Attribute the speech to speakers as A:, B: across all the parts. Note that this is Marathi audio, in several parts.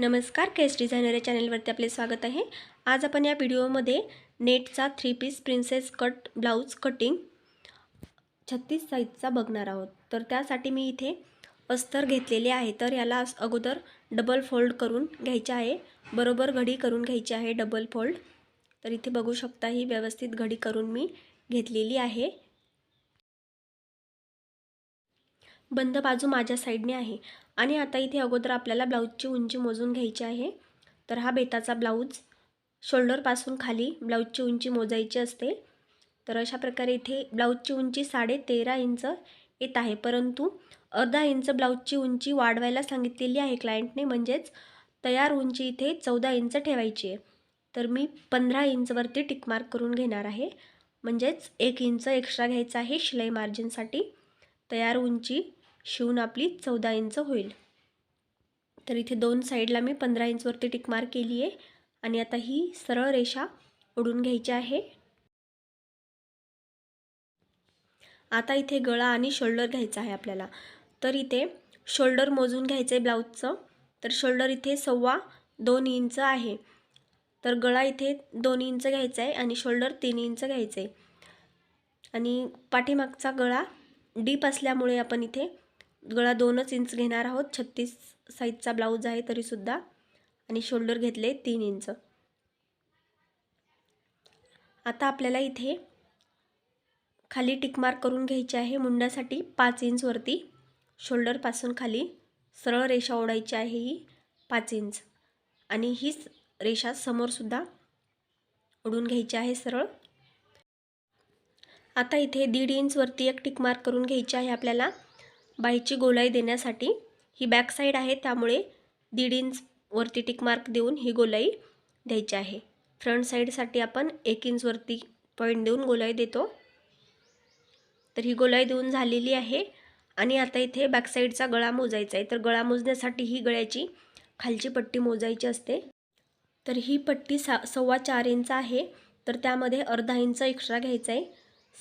A: नमस्कार केस डिझायनर या चॅनलवरती आपले स्वागत आहे. आज आपण या व्हिडिओमध्ये नेटचा three piece princess cut blouse cutting छत्तीस साईजचा बघणार आहोत. तर त्यासाठी मी इथे अस्तर घेतलेले आहे. तर याला अगोदर डबल फोल्ड करून घ्यायचे आहे. बरोबर घडी करून घ्यायची आहे डबल फोल्ड तर इथे बघू शकता ही व्यवस्थित घडी करून मी घेतलेली आहे. बंद बाजू माझ्या साईडने आहे. आणि आता इथे अगोदर आपल्याला ब्लाऊजची उंची मोजून घ्यायची आहे. तर हा बेताचा ब्लाऊज. शोल्डरपासून खाली ब्लाऊजची उंची मोजायची असते. तर अशा प्रकारे इथे ब्लाऊजची उंची साडे तेरा इंच येत आहे. परंतु अर्धा इंच ब्लाऊजची उंची वाढवायला सांगितलेली आहे क्लायंटने. म्हणजेच तयार उंची इथे चौदा इंच ठेवायची आहे. तर मी पंधरा इंचवरती टिकमार्क करून घेणार आहे. म्हणजेच एक इंच एक्स्ट्रा घ्यायचा आहे शिलाई मार्जिनसाठी. तयार उंची शिवून आपली चौदा इंच होईल. तर इथे दोन साईडला मी पंधरा इंचवरती टिकमार केली आहे. आणि आता ही सरळ रेषा ओढून घ्यायची आहे. आता इथे गळा आणि शोल्डर घ्यायचा आहे आपल्याला. तर इथे शोल्डर मोजून घ्यायचं आहे ब्लाऊजचं तर शोल्डर इथे सव्वा दोन इंच आहे. तर गळा इथे दोन इंच घ्यायचा आहे आणि शोल्डर तीन इंच घ्यायचं आहे आणि पाठीमागचा गळा डीप असल्यामुळे आपण इथे गळा दोनच इंच घेणार आहोत. छत्तीस साईजचा ब्लाऊज आहे तरीसुद्धा. आणि शोल्डर घेतले तीन इंच आता आपल्याला इथे खाली टिकमार्क करून घ्यायची आहे. मुंड्यासाठी पाच इंचवरती शोल्डरपासून खाली सरळ रेषा ओढायची आहे ही पाच इंच आणि हीच रेषा समोरसुद्धा ओढून घ्यायची आहे सरळ. आता इथे दीड इंचवरती एक टिकमार्क करून घ्यायची आहे आपल्याला. बाईची गोलाई देण्यासाठी ही बॅक साईड आहे त्यामुळे दीड इंच वरती टिक मार्क देऊन ही गोलाई द्यायची आहे. फ्रंट साईडसाठी आपण एक इंचवरती पॉईंट देऊन गोलाई देतो. तर ही गोलाई देऊन झालेली आहे आणि आता इथे बॅक साईडचा गळा मोजायचा आहे. तर गळा मोजण्यासाठी ही गळ्याची खालची पट्टी मोजायची असते. तर ही पट्टी सा सव्वा चार इंच आहे. तर त्यामध्ये अर्धा इंच एक्स्ट्रा घ्यायचा आहे.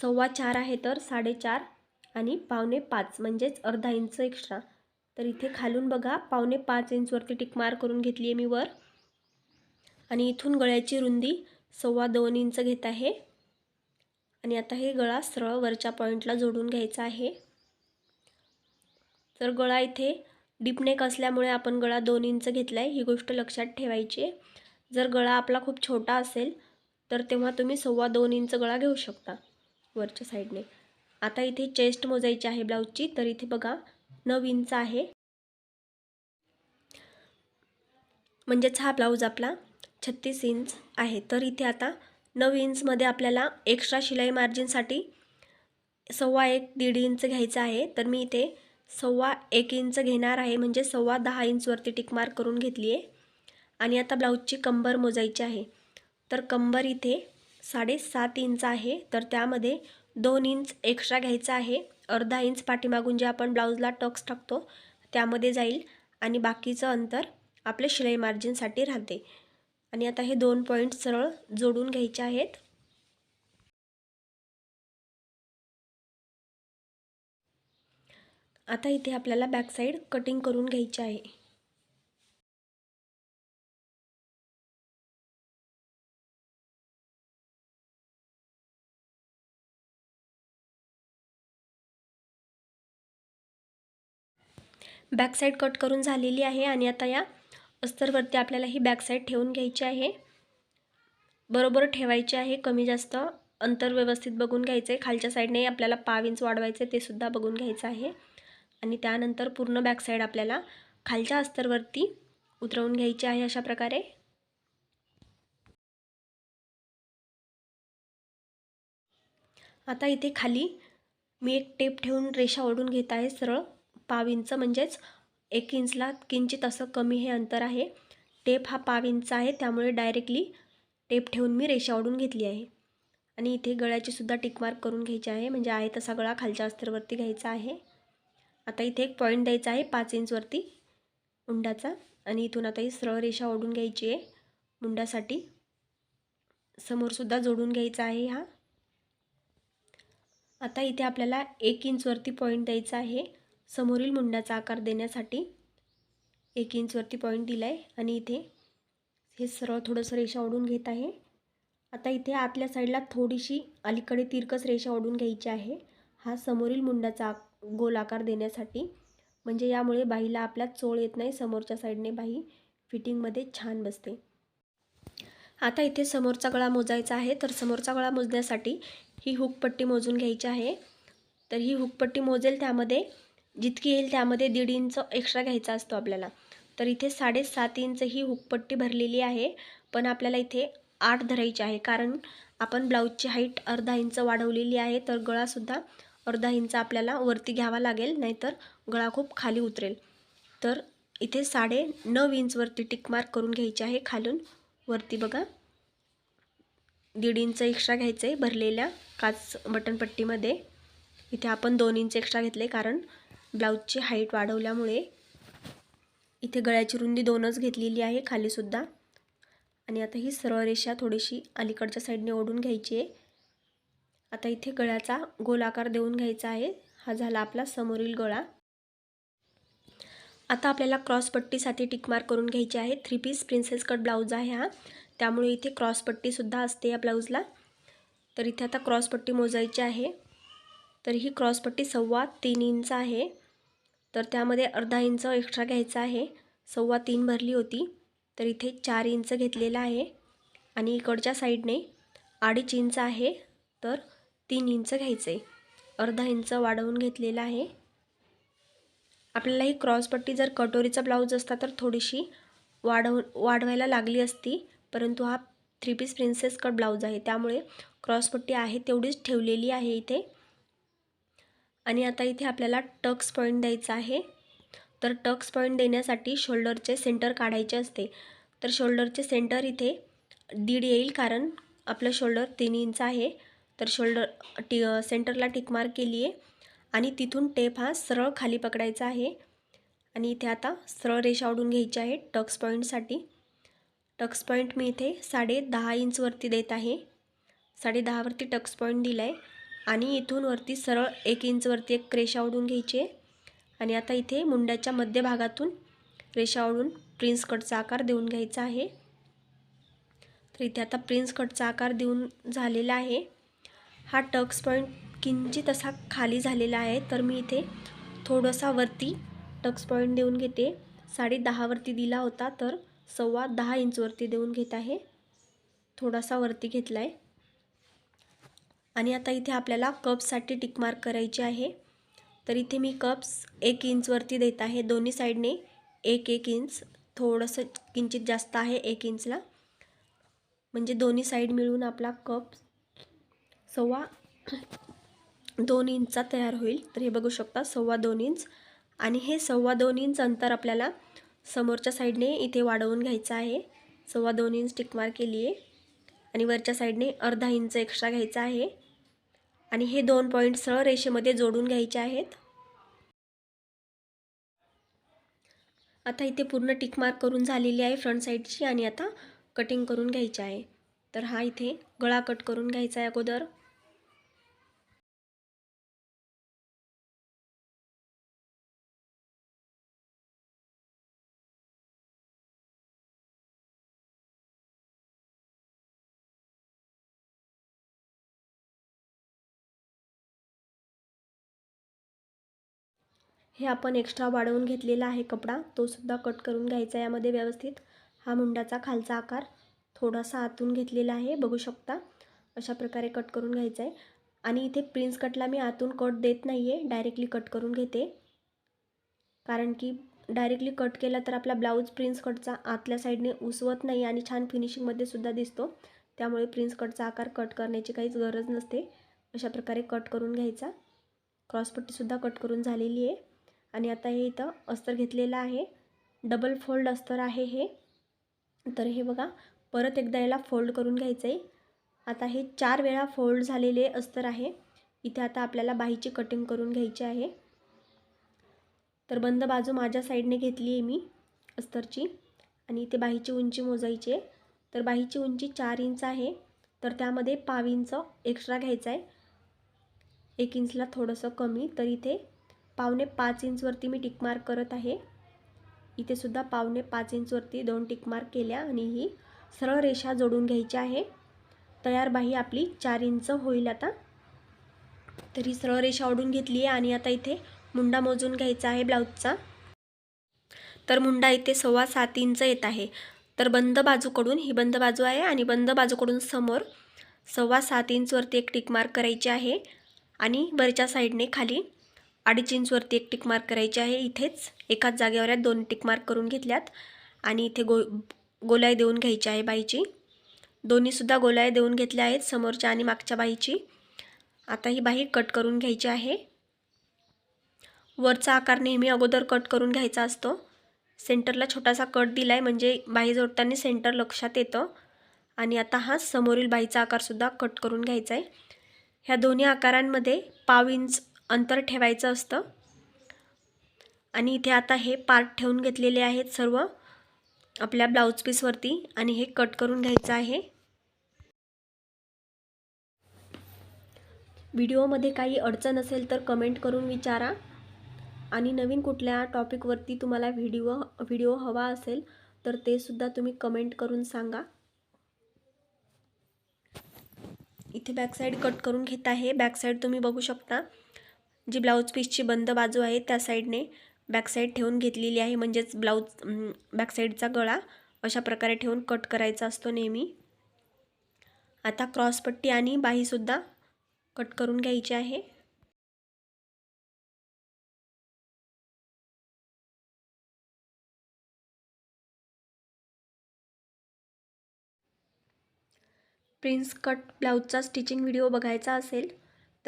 A: सव्वा चार आहे तर साडेचार आणि पावणे पाच म्हणजेच अर्धा इंच एक्स्ट्रा तर इथे खालून बघा पावणे पाच इंचवरती टिक मार करून घेतली आहे मी वर. आणि इथून गळ्याची रुंदी सव्वा दोन इंच घेत आहे. आणि आता हे गळा सरळ वरच्या पॉईंटला जोडून घ्यायचा आहे. तर गळा इथे डिपनेक असल्यामुळे आपण गळा दोन इंच घेतला आहे ही गोष्ट लक्षात ठेवायची आहे. जर गळा आपला खूप छोटा असेल तर तेव्हा तुम्ही सव्वा दोन इंच गळा घेऊ शकता वरच्या साईडने आता इथे चेस्ट मोजायची आहे ब्लाऊजची तर इथे बघा नऊ इंच आहे. म्हणजेच हा ब्लाऊज आपला छत्तीस इंच आहे. तर इथे आता नऊ इंचमध्ये आपल्याला एक्स्ट्रा शिलाई मार्जिनसाठी सव्वा एक दीड इंच घ्यायचं आहे. तर मी इथे सव्वा एक इंच घेणार आहे. म्हणजे सव्वा दहा इंचवरती टिकमार्क करून घेतली आहे आणि आता ब्लाऊजची कंबर मोजायची आहे. तर कंबर इथे साडेसात इंच आहे. तर त्यामध्ये दोन इंच एक्स्ट्रा घ्यायचा आहे. अर्धा इंच पाठीमागून जे आपण ब्लाऊजला टक्स टाकतो त्यामध्ये जाईल आणि बाकीचं अंतर आपल्या शिलाई मार्जिनसाठी राहते. आणि आता हे दोन पॉईंट सरळ जोडून घ्यायचे आहेत. आता इथे आपल्याला बॅकसाईड कटिंग करून घ्यायची आहे. बॅक साईड कट करून झालेली आहे आणि आता या अस्तरवरती आपल्याला ही बॅक साईड ठेवून घ्यायची आहे. बरोबर ठेवायची आहे. कमी जास्त अंतर व्यवस्थित बघून घ्यायचं आहे खालच्या साईडने आपल्याला पाव इंच वाढवायचं आहे ते सुद्धा बघून घ्यायचं आहे. आणि त्यानंतर पूर्ण बॅक साईड आपल्याला खालच्या अस्तरवरती उतरवून घ्यायची आहे अशा प्रकारे. आता इथे खाली मी एक टेप ठेवून रेषा ओढून घेत आहे सरळ. पाव इंच म्हणजेच एक इंचला किंचित असं कमी हे अंतर आहे. टेप हा पाव इंच आहे त्यामुळे डायरेक्टली टेप ठेवून मी रेषा ओढून घेतली आहे. आणि इथे गळ्याची सुद्धा टिकमार्क करून घ्यायची आहे म्हणजे आहे तसा गळा खालच्या अस्तरवरती घ्यायचा आहे. आता इथे एक पॉईंट द्यायचा आहे पाच इंचवरती मुंडाचा. आणि इथून आता ही सरळ रेषा ओढून घ्यायची आहे मुंडासाठी. समोरसुद्धा जोडून घ्यायचा आहे हा. आता इथे आपल्याला एक इंचवरती पॉईंट द्यायचा आहे. समोरील मुंड्याचा आकार देण्यासाठी एक इंचवरती पॉईंट दिला आहे आणि इथे हे सरळ थोडंसं रेषा ओढून घेत आहे. आता इथे आतल्या साईडला थोडीशी अलीकडे तिरकस रेषा ओढून घ्यायची आहे. हा समोरील मुंडाचा आक- गोल आकार देण्यासाठी. म्हणजे यामुळे बाईला आपल्या चोळ येत नाही. समोरच्या साईडने बाई फिटिंगमध्ये छान बसते. आता इथे समोरचा गळा मोजायचा आहे. तर समोरचा गळा मोजण्यासाठी ही हुकपट्टी मोजून घ्यायची आहे. तर ही हुकपट्टी मोजेल त्यामध्ये जितकी येईल त्यामध्ये दीड इंच एक्स्ट्रा घ्यायचा असतो आपल्याला. तर इथे साडेसात इंच ही हुकपट्टी भरलेली आहे. पण आपल्याला इथे आठ धरायची आहे. कारण आपण ब्लाऊजची हाईट अर्धा इंच वाढवलेली आहे. तर गळासुद्धा अर्धा इंच आपल्याला वरती घ्यावा लागेल. नाहीतर गळा खूप खाली उतरेल. तर इथे साडे नऊ इंचवरती टिक मार्क करून घ्यायची आहे. खालून वरती बघा. दीड इंच एक्स्ट्रा घ्यायचं आहे. भरलेल्या काच बटनपट्टीमध्ये. इथे आपण दोन इंच एक्स्ट्रा घेतले. कारण ब्लाऊजची हाईट वाढवल्यामुळे इथे गळ्याची रुंदी दोनच घेतलेली आहे खालीसुद्धा आणि आता ही सरळ रेषा थोडीशी अलीकडच्या साईडने ओढून घ्यायची आहे. आता इथे गळ्याचा गोल आकार देऊन घ्यायचा आहे. हा झाला आपला समोरील गळा. आता आपल्याला क्रॉसपट्टीसाठी टिकमार्क करून घ्यायची आहे. Three piece princess cut blouse आहे हा. त्यामुळे इथे क्रॉसपट्टीसुद्धा असते या ब्लाऊजला तर इथे आता क्रॉसपट्टी मोजायची आहे. तर ही क्रॉसपट्टी सव्वा तीन इंच आहे. तर त्यामध्ये अर्धा इंच एक्स्ट्रा घ्यायचा आहे. सव्वा तीन भरली होती. तर इथे चार इंच घेतलेला आहे. आणि इकडच्या साईडने अडीच इंच आहे. तर तीन इंच घ्यायचं. आहे अर्धा इंच वाढवून घेतलेला आहे. आपल्याला ही क्रॉसपट्टी जर कटोरीचा ब्लाऊज असता तर थोडीशी वाढव वाढवायला लागली असती. परंतु हा three piece princess cut blouse आहे. त्यामुळे क्रॉसपट्टी आहे तेवढीच ठेवलेली आहे इथे. आणि आता इथे आपल्याला टक्स पॉईंट द्यायचा आहे. तर टक्स पॉईंट देण्यासाठी शोल्डरचे सेंटर काढायचे असते. तर शोल्डरचे सेंटर इथे दीड येईल कारण आपलं शोल्डर तीन इंच आहे. तर शोल्डर टी सेंटरला टिकमार्क केली आहे आणि तिथून टेप हा सरळ खाली पकडायचा आहे. आणि इथे आता सरळ रेषा ओढून घ्यायची आहे टक्स पॉईंटसाठी. टक्स पॉईंट मी इथे साडे दहा इंचवरती देत आहे. साडे दहावरती टक्स पॉईंट दिला आहे आणि इथून वरती सरळ एक इंचवरती एक रेषा ओढून घ्यायची आहे आणि आता इथे मुंड्याच्या मध्यभागातून रेषा ओढून प्रिन्स कटचा आकार देऊन घ्यायचा आहे. तर इथे आता प्रिन्स कटचा आकार देऊन झालेला आहे. हा टक्स पॉईंट किंचित असा खाली झालेला आहे. तर मी इथे थोडासा वरती टक्स पॉईंट देऊन घेते. साडे दहावरती दिला होता तर सव्वा दहा इंचवरती देऊन घेत आहे. थोडासा वरती घेतला आहे आणि आता इथे आपल्याला कप्ससाठी टिकमार्क करायची आहे. तर इथे मी कप्स एक इंचवरती देत आहे. दोन्ही साईडने एक एक इंच थोडंसं किंचित जास्त आहे एक इंचला म्हणजे दोन्ही साईड मिळून आपला कप सव्वा दोन इंचचा तयार होईल. तर हे बघू शकता सव्वा दोन इंच आणि हे सव्वा दोन इंच अंतर आपल्याला समोरच्या साईडने इथे वाढवून घ्यायचं आहे. सव्वा दोन इंच टिकमार केली आहे आणि वरच्या साईडने अर्धा इंच एक्स्ट्रा घ्यायचा आहे. आणि हे दोन पॉईंट सरळ रेषेमध्ये जोडून घ्यायचे आहेत. आता इथे पूर्ण टिकमार्क करून झालेली आहे फ्रंट साईडची आणि आता कटिंग करून घ्यायची आहे. तर हा इथे गळा कट करून घ्यायचा आहे अगोदर. हे आपण एक्स्ट्रा वाढवून घेतलेला आहे कपडा. तोसुद्धा कट करून घ्यायचा यामध्ये व्यवस्थित. हा मुंडाचा खालचा आकार थोडासा आतून घेतलेला आहे बघू शकता. अशा प्रकारे कट करून घ्यायचा आहे. आणि इथे प्रिन्स कटला मी आतून कट देत नाही आहे डायरेक्टली कट करून घेते. कारण की डायरेक्टली कट केला तर आपला ब्लाऊज प्रिन्स कटचा आतल्या साईडने उसवत नाही आणि छान फिनिशिंगमध्ये सुद्धा दिसतो. त्यामुळे प्रिन्स कटचा आकार कट करण्याची काहीच गरज नसते. अशा प्रकारे कट करून घ्यायचा. क्रॉसपट्टीसुद्धा कट करून झालेली आहे. आणि आता हे इथं अस्तर घेतलेलं आहे. डबल फोल्ड अस्तर आहे हे. तर हे बघा परत एकदा याला फोल्ड करून घ्यायचं आहे आता हे चार वेळा फोल्ड झालेले अस्तर आहे. इथे आता आपल्याला बाहीची कटिंग करून घ्यायची आहे. तर बंद बाजू माझ्या साईडने घेतली आहे मी अस्तरची. आणि इथे बाहीची उंची मोजायची आहे. तर बाहीची उंची चार इंच आहे. तर त्यामध्ये पाव इंच एक्स्ट्रा घ्यायचं आहे एक इंचला थोडंसं कमी. तर इथे पावणे पाच इंचवरती मी टिकमार्क करत आहे. इथे सुद्धा पावणे पाच इंचवरती दोन टिक मार्क केल्या आणि ही सरळ रेषा जोडून घ्यायची आहे. तयार बाही आपली चार इंच होईल आता. तर ही सरळ रेषा ओढून घेतली आहे आणि आता इथे मुंडा मोजून घ्यायचा आहे ब्लाऊजचा. तर मुंडा इथे सव्वा सात इंच येत आहे. तर बंद बाजूकडून ही बंद बाजू आहे आणि बंद बाजूकडून समोर सव्वा सात इंचवरती एक टिक मार्क करायची आहे आणि वरच्या साईडने खाली अडीच इंचवरती एक टिक मार्क करायची आहे. इथेच एकाच जागेवर दोन टिक मार्क करून घेतल्यात. आणि इथे गो गोलाई देऊन घ्यायची आहे बाईची. दोन्हीसुद्धा गोलाई देऊन घेतल्या आहेत समोरच्या आणि मागच्या बाईची. आता ही बाई कट करून घ्यायची आहे. वरचा आकार नेहमी अगोदर कट करून घ्यायचा असतो. सेंटरला छोटासा कट दिला आहे म्हणजे बाई जोडताना सेंटर लक्षात येतं. आणि आता हा समोरील बाईचा आकारसुद्धा कट करून घ्यायचा आहे ह्या दोन्ही आकारांमध्ये पाव इंच अंतर ठेवायचं असतं. आणि इथे आता हे पार्ट ठेवून घेतलेले आहेत सर्व. आपल्या ब्लाऊज पीसवरती आणि हे कट करून घ्यायचं आहे. व्हिडिओमध्ये काही अडचण असेल तर कमेंट करून विचारा. आणि नवीन कुठल्या टॉपिकवरती तुम्हाला व्हिडिओ व्हिडिओ हवा असेल तर ते सुद्धा तुम्ही कमेंट करून सांगा. इथे बॅकसाईड कट करून घेत आहे. बॅकसाईड तुम्ही बघू शकता. जी ब्लाऊज पीसची बंद बाजू आहे त्या साईडने बॅकसाईड ठेवून घेतलेली आहे. म्हणजेच ब्लाऊज बॅकसाईडचा गळा अशा प्रकारे ठेवून कट करायचा असतो नेहमी. आता क्रॉसपट्टी आणि बाहीसुद्धा कट करून घ्यायची आहे. प्रिन्स कट ब्लाऊजचा स्टिचिंग व्हिडिओ बघायचा असेल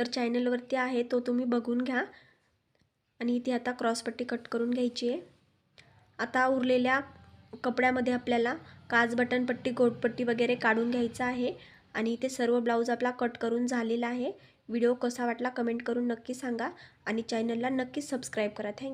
A: तर चॅनलवरती आहे तो तुम्ही बघून घ्या. आणि इथे आता क्रॉसपट्टी कट करून घ्यायची आहे. आता उरलेल्या कपड्यामध्ये आपल्याला काज बटन पट्टी गोटपट्टी वगैरे काढून घ्यायचं आहे. आणि इथे सर्व ब्लाऊज आपला कट करून झालेला आहे. व्हिडिओ कसा वाटला कमेंट करून नक्की सांगा. आणि चॅनलला नक्कीच सबस्क्राईब करा. थँक्यू.